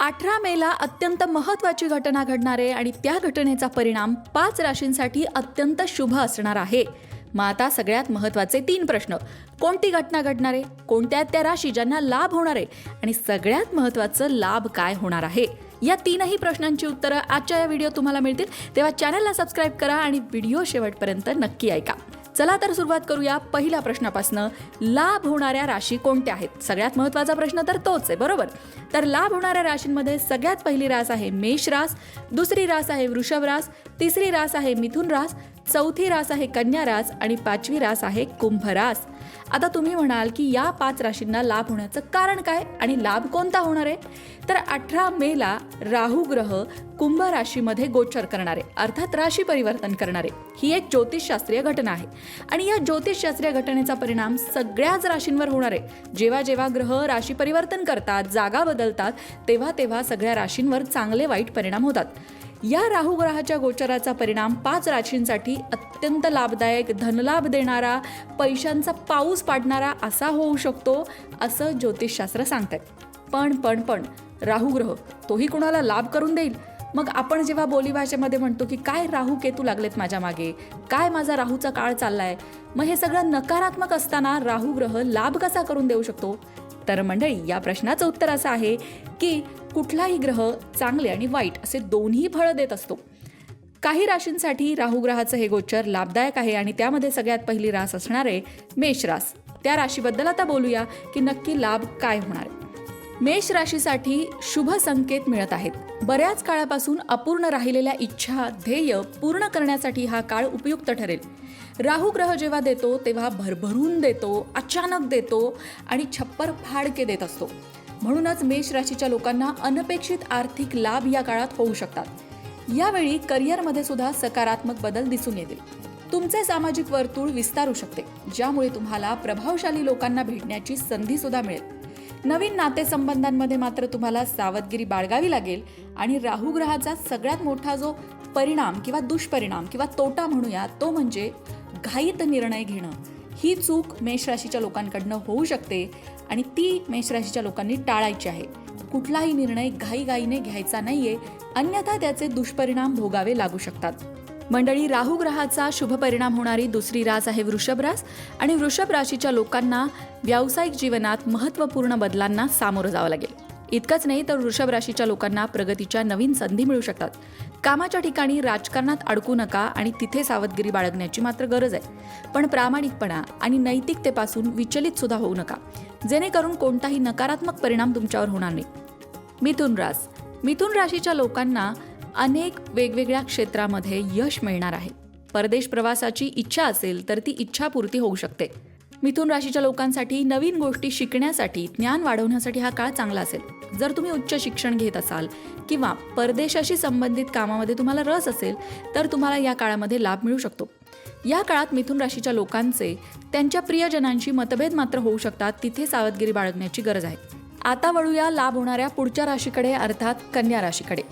अठरा मेला अत्यंत महत्त्वाची घटना घडणार आहे आणि त्या घटनेचा परिणाम पाच राशींसाठी अत्यंत शुभ असणार आहे. मग आता सगळ्यात महत्त्वाचे तीन प्रश्न. कोणती घटना घडणार आहे? कोणत्या त्या राशी ज्यांना लाभ होणार आहे? आणि सगळ्यात महत्त्वाचं लाभ काय होणार आहे? या तीनही प्रश्नांची उत्तरं आजच्या या व्हिडिओ तुम्हाला मिळतील. तेव्हा चॅनलला सबस्क्राईब करा आणि व्हिडिओ शेवटपर्यंत नक्की ऐका. चला तर सुरुवात करूया पहिल्या प्रश्नापासनं. लाभ होणाऱ्या राशी कोणत्या आहेत? सगळ्यात महत्त्वाचा प्रश्न तर तोच आहे बरोबर? तर लाभ होणाऱ्या राशींमध्ये सगळ्यात पहिली रास आहे मेष रास दुसरी रास आहे वृषभ रास तिसरी रास आहे मिथुन रास चौथी रास आहे कन्या रास आणि पाचवी रास आहे कुंभ रास. आता तुम्ही म्हणाल की या पाच राशींना लाभ होण्याचं कारण काय आणि लाभ कोणता होणार आहे? तर अठरा मेला राहू ग्रह कुंभ राशीमध्ये गोचर करणारे अर्थात राशी परिवर्तन करणारे ही एक ज्योतिषशास्त्रीय घटना आहे. आणि या ज्योतिषशास्त्रीय घटनेचा परिणाम सगळ्याच राशींवर होणार आहे. जेव्हा जेव्हा ग्रह राशी परिवर्तन करतात जागा बदलतात तेव्हा तेव्हा सगळ्या राशींवर चांगले वाईट परिणाम होतात. या राहू ग्रहाच्या गोचराचा परिणाम पाच राशींसाठी अत्यंत लाभदायक धनलाभ देणारा पैशांचा पाऊस पाडणारा असा होऊ शकतो असं ज्योतिषशास्त्र सांगतंय. पण पण पण राहू ग्रह तोही कुणाला लाभ करून देईल? मग आपण जेव्हा बोलीभाषेमध्ये म्हणतो की काय राहू केतू लागलेत माझ्या मागे? काय माझा राहूचा काळ चाललाय? मग हे सगळं नकारात्मक असताना राहू ग्रह लाभ कसा करून देऊ शकतो? तर मंडळी या प्रश्नाचं उत्तर असं आहे की कुठलाही ग्रह चांगले आणि वाईट असे दोन्ही फळं देत असतो. काही राशींसाठी राहुग्रहाचं हे गोचर लाभदायक आहे आणि त्यामध्ये सगळ्यात पहिली रास असणारे मेषरास मेष रास. त्या राशीबद्दल आता बोलूया की नक्की लाभ काय होणार. आहे मेष राशीसाठी शुभ संकेत मिळत आहेत. बऱ्याच काळापासून अपूर्ण राहिलेल्या इच्छा ध्येय पूर्ण करण्यासाठी हा काळ उपयुक्त ठरेल. राहू ग्रह जेव्हा देतो तेव्हा भरभरून देतो अचानक देतो आणि छप्पर फाडके देत असतो. म्हणूनच मेष राशीच्या लोकांना अनपेक्षित आर्थिक लाभ या काळात होऊ शकतात. यावेळी करिअरमध्ये सुद्धा सकारात्मक बदल दिसून येतील. तुमचे सामाजिक वर्तुळ विस्तारू शकते ज्यामुळे तुम्हाला प्रभावशाली लोकांना भेटण्याची संधी सुद्धा मिळेल. नवीन नातेसंबंधांमध्ये मात्र तुम्हाला सावधगिरी बाळगावी लागेल आणि राहू ग्रहाचा सगळ्यात मोठा जो परिणाम किंवा दुष्परिणाम किंवा तोटा म्हणूया तो म्हणजे घाईत निर्णय घेणं. ही चूक मेष राशीच्या लोकांकडनं होऊ शकते. आणि ती मेषराशीच्या लोकांनी टाळायची आहे. कुठलाही निर्णय घाईघाईने घ्यायचा नाहीये अन्यथा त्याचे दुष्परिणाम भोगावे लागू शकतात. मंडळी राहू ग्रहाचा शुभ परिणाम होणारी दुसरी रास आहे वृषभ रास आणि वृषभ राशीच्या लोकांना व्यावसायिक जीवनात महत्त्वपूर्ण बदलांना सामोरं जावं लागेल. इतकंच नाही तर वृषभ राशीच्या लोकांना प्रगतीच्या नवीन संधी मिळू शकतात. कामाच्या ठिकाणी राजकारणात अडकू नका आणि तिथे सावधगिरी बाळगण्याची मात्र गरज आहे. पण प्रामाणिकपणा आणि नैतिकतेपासून विचलित सुद्धा होऊ नका. जेणेकरून कोणताही नकारात्मक परिणाम तुमच्यावर होणार नाही. मिथुन रास. मिथुन राशीच्या लोकांना अनेक वेगवेगळ्या क्षेत्रामध्ये यश मिळणार आहे. परदेश प्रवासाची इच्छा असेल तर ती इच्छापूर्ती होऊ शकते. मिथुन राशीच्या लोकांसाठी नवीन गोष्टी शिकण्यासाठी ज्ञान वाढवण्यासाठी हा काळ चांगला असेल. जर तुम्ही उच्च शिक्षण घेत असाल किंवा परदेशाशी संबंधित कामामध्ये तुम्हाला रस असेल तर तुम्हाला या काळामध्ये लाभ मिळू शकतो. या काळात मिथुन राशीच्या लोकांचे त्यांच्या प्रियजनांशी मतभेद मात्र होऊ शकतात तिथे सावधगिरी बाळगण्याची गरज आहे. आता वळूया लाभ होणाऱ्या पुढच्या राशीकडे अर्थात कन्या राशीकडे.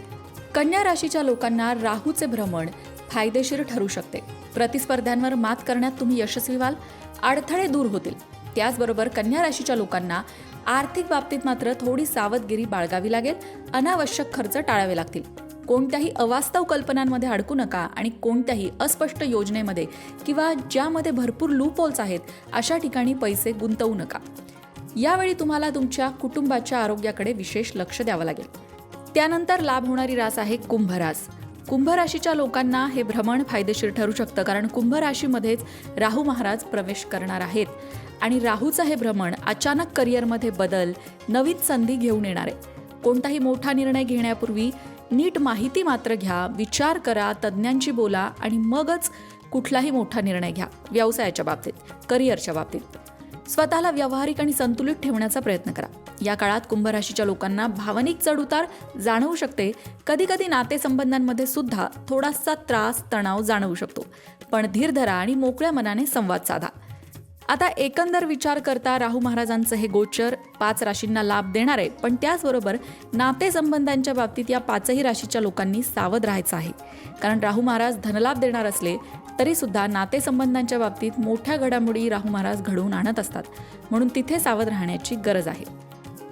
कन्या राशीच्या लोकांना राहूचे भ्रमण फायदेशीर ठरू शकते. प्रतिस्पर्ध्यांवर मात करण्यात तुम्ही यशस्वी व्हाल. अडथळे दूर होतील. त्याचबरोबर कन्या राशीच्या लोकांना आर्थिक बाबतीत मात्र थोडी सावधगिरी बाळगावी लागेल. अनावश्यक खर्च टाळावे लागतील. कोणत्याही अवास्तव कल्पनांमध्ये अडकू नका आणि कोणत्याही अस्पष्ट योजनेमध्ये किंवा ज्यामध्ये भरपूर लूपहोल्स आहेत अशा ठिकाणी पैसे गुंतवू नका. यावेळी तुम्हाला तुमच्या कुटुंबाच्या आरोग्याकडे विशेष लक्ष द्यावं लागेल. त्यानंतर लाभ होणारी रास आहे कुंभ रास कुंभ राशीच्या लोकांना हे भ्रमण फायदेशीर ठरू शकतं कारण कुंभ राशीमध्येच राहू महाराज प्रवेश करणार आहेत. आणि राहूचं हे भ्रमण अचानक करिअरमध्ये बदल नवीन संधी घेऊन येणार. आहे कोणताही मोठा निर्णय घेण्यापूर्वी नीट माहिती मात्र घ्या विचार करा तज्ज्ञांशी बोला आणि मगच कुठलाही मोठा निर्णय घ्या व्यवसायाच्या बाबतीत करिअरच्या बाबतीत. स्वतःला व्यावहारिक आणि संतुलित ठेवण्याचा प्रयत्न करा. या काळात कुंभ राशीच्या लोकांना भावनिक चढउतार जाणवू शकते. कधी कधी नातेसंबंधांमध्ये सुद्धा थोडासा त्रास तणाव जाणवू शकतो. पण धीर धरा आणि मोकळ्या मनाने संवाद साधा. आता एकंदर विचार करता राहू महाराजांचं हे गोचर पाच राशींना लाभ देणार आहे. पण त्याचबरोबर नातेसंबंधांच्या बाबतीत या पाचही राशीच्या लोकांनी सावध राहायचं आहे. कारण राहू महाराज धनलाभ देणार असले तरी सुद्धा नातेसंबंधांच्या बाबतीत मोठ्या घडामोडी राहू महाराज घडवून आणत असतात. म्हणून तिथे सावध राहण्याची गरज आहे.